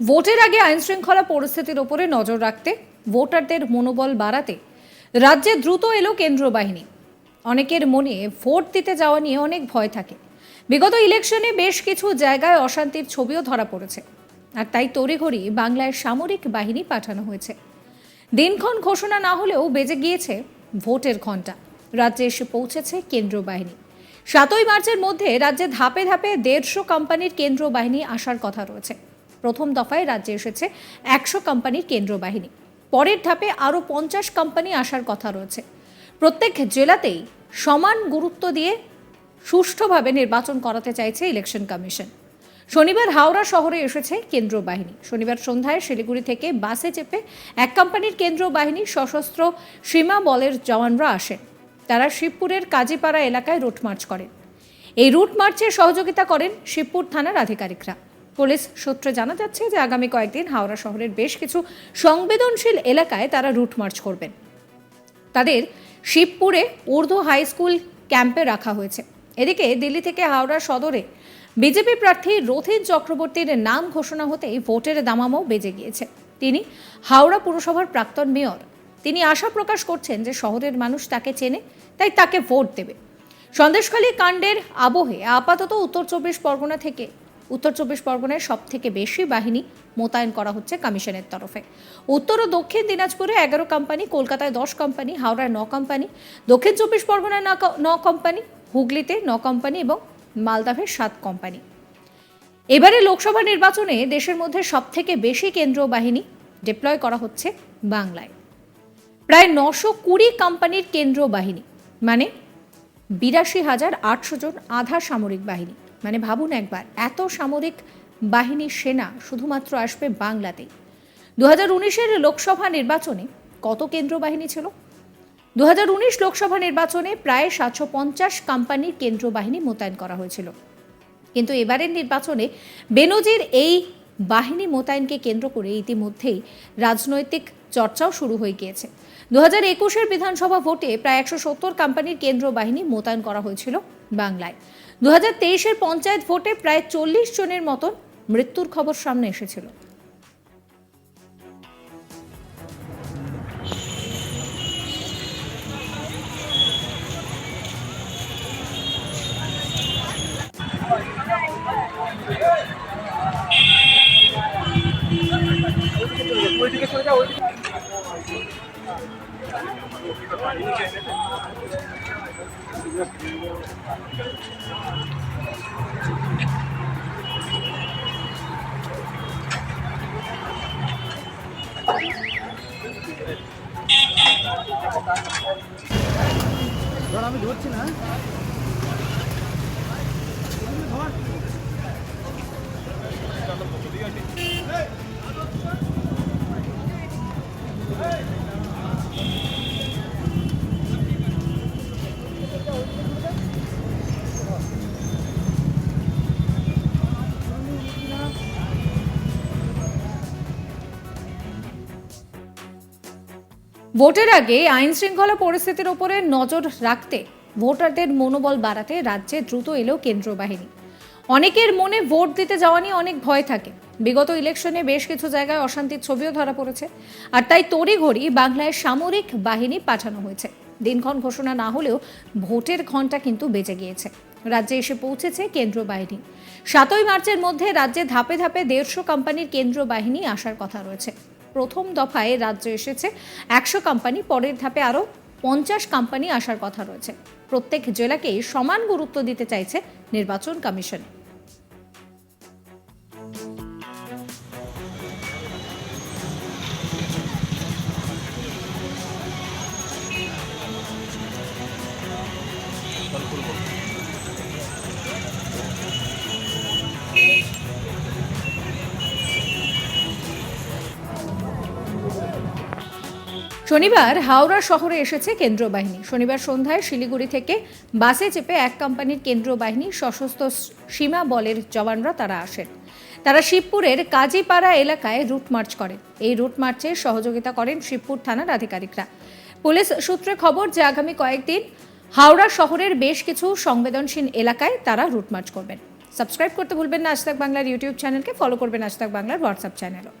ভোটের আগে আইনশৃঙ্খলা পরিস্থিতির ওপরে নজর রাখতে ভোটারদের মনোবল বাড়াতে রাজ্যে দ্রুত এলো কেন্দ্র বাহিনী অনেকের মনে ভোট দিতে যাওয়া নিয়ে অনেক ভয় থাকে। বিগত ইলেকশনে বেশ কিছু জায়গায় অশান্তির ছবিও ধরা পড়েছে। আর তাই তড়িঘড়ি বাংলায় সামরিক বাহিনী পাঠানো হয়েছে। দিনক্ষণ ঘোষণা না হলেও বেজে গিয়েছে ভোটের ঘণ্টা। রাজ্যে এসে পৌঁছেছে কেন্দ্র বাহিনী সাতই মার্চের মধ্যে রাজ্যে ধাপে ধাপে দেড়শো কোম্পানির কেন্দ্র বাহিনী আসার কথা রয়েছে। প্রথম দফায় রাজ্যে এসেছে একশো কোম্পানির কেন্দ্র বাহিনী পরের ধাপে আরও পঞ্চাশ কোম্পানি আসার কথা রয়েছে। প্রত্যেক জেলাতেই সমান গুরুত্ব দিয়ে সুষ্ঠুভাবে নির্বাচন করাতে চাইছে ইলেকশন কমিশন। শনিবার হাওড়া শহরে এসেছে কেন্দ্র বাহিনী শনিবার সন্ধ্যায় শিলিগুড়ি থেকে বাসে চেপে এক কোম্পানির কেন্দ্র বাহিনী সশস্ত্র সীমা বলের জওয়ানরা আসেন। তারা শিবপুরের কাজীপাড়া এলাকায় রুট মার্চ করেন। এই রুট মার্চে সহযোগিতা করেন শিবপুর থানার আধিকারিকরা। পুলিশ সূত্রে জানা যাচ্ছে যে আগামী কয়েকদিন হাওড়া শহরের বেশ কিছু সংবেদনশীল এলাকায় তারা রুট মার্চ করবেন। তাদের শিবপুরে উর্দু হাই স্কুল ক্যাম্পে রাখা হয়েছে। এদিকে দিল্লি থেকে হাওড়া সদরে বিজেপি প্রার্থী রথিন চক্রবর্তীর নাম ঘোষণা হতেই ভোটের দামামও বেজে গিয়েছে। তিনি হাওড়া পুরসভার প্রাক্তন মেয়র। তিনি আশা প্রকাশ করছেন যে শহরের মানুষ তাকে চেনে, তাই তাকে ভোট দেবে। সন্দেশখালী কাণ্ডের আবহে আপাতত উত্তর চব্বিশ পরগনা থেকে উত্তর চব্বিশ পরগনায় সব থেকে বেশি বাহিনী মোতায়েন করা হচ্ছে কমিশনের তরফে। উত্তর ও দক্ষিণ দিনাজপুরে এগারো কোম্পানি, কলকাতায় দশ কোম্পানি, হাওড়ায় ন কোম্পানি, দক্ষিণ চব্বিশ পরগনায় ন কোম্পানি, হুগলিতে ন কোম্পানি এবং মালদাভে সাত কোম্পানি। এবারে লোকসভা নির্বাচনে দেশের মধ্যে সবথেকে বেশি কেন্দ্রীয় বাহিনী ডিপ্লয় করা হচ্ছে বাংলায়। প্রায় নশো কুড়ি কোম্পানির কেন্দ্রীয় বাহিনী মানে বিরাশি হাজার আটশো জন আধা সামরিক বাহিনী। মানে ভাবুন একবার, এত সামরিক বাহিনীর সেনা শুধুমাত্র আসবে বাংলাতেই। দু হাজার উনিশের লোকসভা নির্বাচনে কত কেন্দ্র বাহিনী ছিল? দু হাজার উনিশ লোকসভা নির্বাচনে প্রায় সাতশো পঞ্চাশ কোম্পানির কেন্দ্র বাহিনী মোতায়েন করা হয়েছিল। কিন্তু এবারের নির্বাচনে বেনজির এই বাহিনী মোতায়েনকে কেন্দ্র করে ইতিমধ্যেই রাজনৈতিক চর্চাও শুরু হয়ে গিয়েছে। দু হাজার একুশের বিধানসভা ভোটে প্রায় একশো সত্তর কোম্পানির কেন্দ্র বাহিনী মোতায়েন করা হয়েছিল বাংলায়। দু হাজার তেইশের পঞ্চায়েত ভোটে প্রায় চল্লিশ জনের মতন মৃত্যুর খবর সামনে এসেছিল। ধর আমি ধরছি না ভোটের আগে আইন শৃঙ্খলা পরিস্থিতির উপরে নজর রাখতে ভোটারদের মনোবল বাড়াতে রাজ্যে দ্রুত এলো কেন্দ্র বাহিনী অনেকের মনে ভোট দিতে যাওয়া নিয়ে অনেক ভয় থাকে। বিগত ইলেকশনে বেশ কিছু জায়গায় অশান্তির ছবিও ধরা পড়েছে। আর তাই তড়িঘড়ি বাংলায় সামরিক বাহিনী পাঠানো হয়েছে। দিনক্ষণ ঘোষণা না হলেও ভোটের ঘণ্টা কিন্তু বেজে গিয়েছে। রাজ্যে এসে পৌঁছেছে কেন্দ্র বাহিনী সাতই মার্চের মধ্যে রাজ্যে ধাপে ধাপে দেড়শো কোম্পানির কেন্দ্র বাহিনী আসার কথা রয়েছে। প্রথম দফায় রাজ্যে এসেছে। একশো কোম্পানি, পরের ধাপে আরও পঞ্চাশ কোম্পানি আসার কথা রয়েছে। প্রত্যেক জেলাকেই সমান গুরুত্ব দিতে চাইছে নির্বাচন কমিশন। শনিবার হাওড়া শহরে এসেছে কেন্দ্র বাহিনী। শনিবার সন্ধ্যায় শিলিগুড়ি থেকে বাসে চেপে এক কোম্পানির কেন্দ্র বাহিনী সশস্ত্র সীমা বলের জওয়ানরা তারা আসেন। তারা শিবপুরের কাজীপাড়া এলাকায় রুট মার্চ করেন। এই রুট মার্চে সহযোগিতা করেন শিবপুর থানার আধিকারিকরা। পুলিশ সূত্রে খবর যে আগামী কয়েকদিন হাওড়া শহরের বেশ কিছু সংবেদনশীল এলাকায় তারা রুট মার্চ করবেন। সাবস্ক্রাইব করতে ভুলবেন না। আজ বাংলার ইউটিউব চ্যানেলকে ফলো করবেন। আজ বাংলার হোয়াটসঅ্যাপ চ্যানেলও।